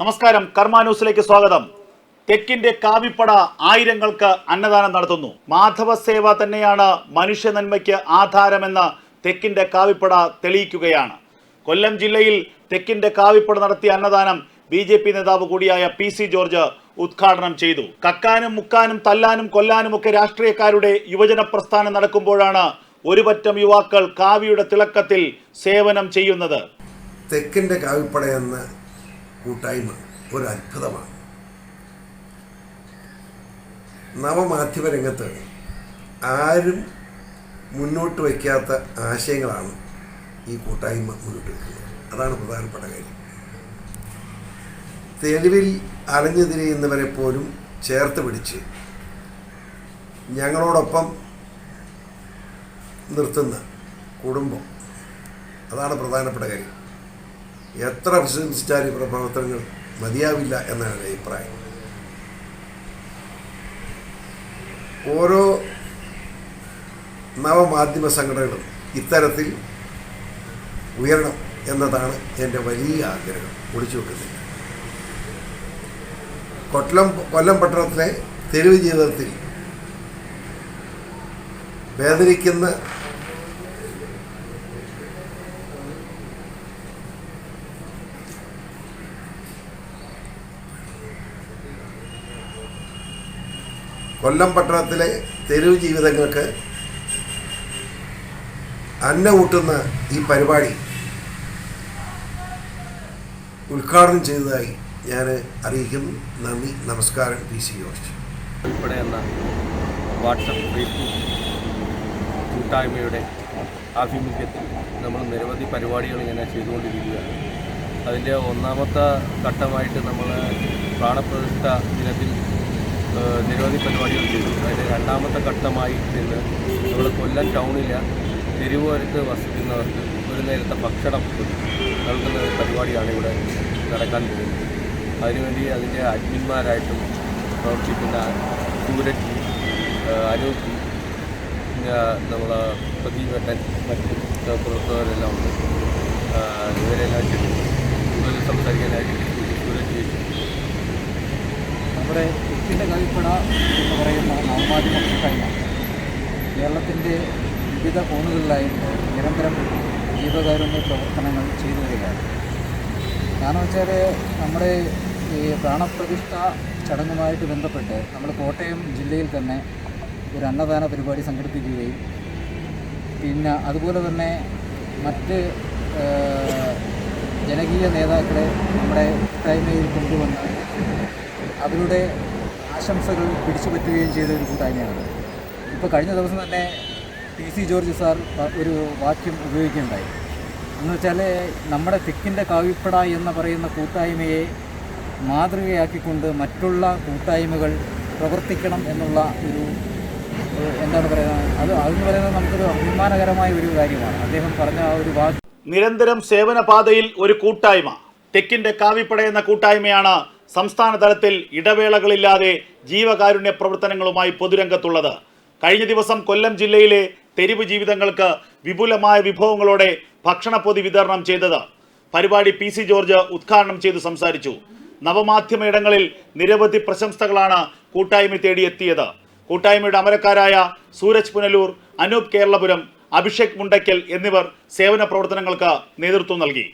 നമസ്കാരം. കർമ്മ ന്യൂസിലേക്ക് സ്വാഗതം. തെക്കിന്റെ കാവിപ്പട ആയിരങ്ങൾക്ക് അന്നദാനം നടത്തുന്നു. മാധവ സേവ തന്നെയാണ് മനുഷ്യ നന്മയ്ക്ക് ആധാരമെന്ന് തെക്കിന്റെ കാവിപ്പട തെളിയിക്കുകയാണ്. കൊല്ലം ജില്ലയിൽ തെക്കിന്റെ കാവിപ്പട നടത്തിയ അന്നദാനം ബി ജെ പി നേതാവ് കൂടിയായ പി സി ജോർജ് ഉദ്ഘാടനം ചെയ്തു. കക്കാനും മുക്കാനും തല്ലാനും കൊല്ലാനും ഒക്കെ രാഷ്ട്രീയക്കാരുടെ യുവജന പ്രസ്ഥാനം നടക്കുമ്പോഴാണ് ഒരുപറ്റം യുവാക്കൾ കാവിയുടെ തിളക്കത്തിൽ സേവനം ചെയ്യുന്നത്. തെക്കിന്റെ കാവിപ്പട എന്ന കൂട്ടായ്മ ഒരു അത്ഭുതമാണ് നവമാധ്യമ രംഗത്ത് ആരും മുന്നോട്ട് വയ്ക്കാത്ത ആശയങ്ങളാണ് ഈ കൂട്ടായ്മ മുന്നോട്ട് വയ്ക്കുന്നത് അതാണ് പ്രധാനപ്പെട്ട കാര്യം. തെരുവിൽ അറിഞ്ഞു തിരിയുന്നവരെ പോലും ചേർത്ത് പിടിച്ച് ഞങ്ങളോടൊപ്പം നിർത്തുന്ന കുടുംബം. അതാണ് പ്രധാനപ്പെട്ട കാര്യം. എത്ര പ്രശംസിച്ചാൽ ഈ പ്രവർത്തനങ്ങൾ മതിയാവില്ല എന്നാണ് അഭിപ്രായം. ഓരോ നവമാധ്യമ സംഘടനകളും ഇത്തരത്തിൽ ഉയരണം എന്നതാണ് എന്റെ വലിയ ആഗ്രഹം. ഒളിച്ചു വെക്കുന്നില്ല. കൊല്ലം കൊല്ലം പട്ടണത്തിലെ തെരുവ് ജീവിതത്തിൽ വേദനിക്കുന്ന കൊല്ലം പട്ടണത്തിലെ തെരുവ് ജീവിതങ്ങൾക്ക് അന്ന കൂട്ടുന്ന ഈ പരിപാടി ഉദ്ഘാടനം ചെയ്തതായി ഞാൻ അറിയിക്കുന്നു. നന്ദി. നമസ്കാരം. പി സി ജോർജ്. ഉൾപ്പെടെ എന്ന വാട്സപ്പ് ഫേസ്ബുക്ക് കൂട്ടായ്മയുടെ ആഭിമുഖ്യത്തിൽ നമ്മൾ നിരവധി പരിപാടികൾ ഇങ്ങനെ ചെയ്തുകൊണ്ടിരിക്കുകയാണ്. അതിന്റെ ഒന്നാമത്തെ ഘട്ടമായിട്ട് നമ്മൾ പ്രാണപ്രതിഷ്ഠ ദിനത്തിൽ നിരവധി പരിപാടികൾ ചെയ്തു. അതിന്റെ രണ്ടാമത്തെ ഘട്ടമായി ഇന്ന് നമ്മുടെ കൊല്ലം ടൗണിലെ തെരുവോരത്ത് വസിക്കുന്നവർക്ക് ഒരു നേരത്തെ ഭക്ഷണം നൽകുന്ന ഒരു പരിപാടിയാണ് ഇവിടെ നടക്കാൻ പോകുന്നത്. അതിനുവേണ്ടി അതിന്റെ അഡ്മിന്മാരായിട്ടും പ്രവർത്തിക്കുന്ന സൂരജ് അനൂപ് നമ്മളെ പ്രദീപേട്ടൻ മറ്റ് പ്രവർത്തകരെല്ലാം ഉണ്ട്. ഇവരെല്ലാം ചെയ്തു. കൂടുതൽ സംസാരിക്കാനായിട്ട് സൂരജ് നമ്മുടെ തെക്കിന്റെ കവിപ്പട എന്ന് പറയുന്ന നവമാധ്യമ കൂട്ടായ്മ കേരളത്തിന്റെ വിവിധ കോണുകളിലായിട്ട് നിരന്തരം ജീവകാരുണ്യ പ്രവർത്തനങ്ങൾ ചെയ്തു വരികയാണ്. കാരണം വെച്ചാൽ നമ്മുടെ ഈ പ്രാണപ്രതിഷ്ഠ ചടങ്ങുമായിട്ട് ബന്ധപ്പെട്ട് നമ്മൾ കോട്ടയം ജില്ലയിൽ തന്നെ ഒരു അന്നദാന പരിപാടി സംഘടിപ്പിക്കുകയും പിന്നെ അതുപോലെ തന്നെ മറ്റ് ജനകീയ നേതാക്കളെ നമ്മുടെ കൂട്ടായ്മയിൽ കൊണ്ടുവന്ന് അവരുടെ ആശംസകൾ പിടിച്ചു പറ്റുകയും ചെയ്ത ഒരു കൂട്ടായ്മയാണ്. ഇപ്പോൾ കഴിഞ്ഞ ദിവസം തന്നെ ടി സി ജോർജ് സാർ ഒരു വാക്യം ഉപയോഗിക്കുകയുണ്ടായി. എന്ന് വെച്ചാൽ നമ്മുടെ തെക്കിന്റെ കാവിപ്പട എന്ന് പറയുന്ന കൂട്ടായ്മയെ മാതൃകയാക്കിക്കൊണ്ട് മറ്റുള്ള കൂട്ടായ്മകൾ പ്രവർത്തിക്കണം എന്നുള്ള ഒരു എന്താണ് പറയുന്നത് അത് അതെന്ന് പറയുന്നത് നമുക്കൊരു അഭിമാനകരമായ ഒരു കാര്യമാണ്. അദ്ദേഹം പറഞ്ഞ ആ ഒരു വാക്ക് നിരന്തരം സേവന പാതയിൽ ഒരു കൂട്ടായ്മ. തെക്കിന്റെ കാവിപ്പട എന്ന കൂട്ടായ്മയാണ് സംസ്ഥാന തലത്തിൽ ഇടവേളകളില്ലാതെ ജീവകാരുണ്യ പ്രവർത്തനങ്ങളുമായി പൊതുരംഗത്തുള്ളത്. കഴിഞ്ഞ ദിവസം കൊല്ലം ജില്ലയിലെ തെരുവ് ജീവിതങ്ങൾക്ക് വിപുലമായ വിഭവങ്ങളോടെ ഭക്ഷണപ്പൊതി വിതരണം ചെയ്തത് പരിപാടി പി സി ജോർജ് ഉദ്ഘാടനം ചെയ്ത് സംസാരിച്ചു. നവമാധ്യമ ഇടങ്ങളിൽ നിരവധി പ്രശംസകളാണ് കൂട്ടായ്മ തേടിയെത്തിയത്. കൂട്ടായ്മയുടെ അമരക്കാരായ സൂരജ് പുനലൂർ അനൂപ് കേരളപുരം അഭിഷേക് മുണ്ടയ്ക്കൽ എന്നിവർ സേവന പ്രവർത്തനങ്ങൾക്ക് നേതൃത്വം നൽകി.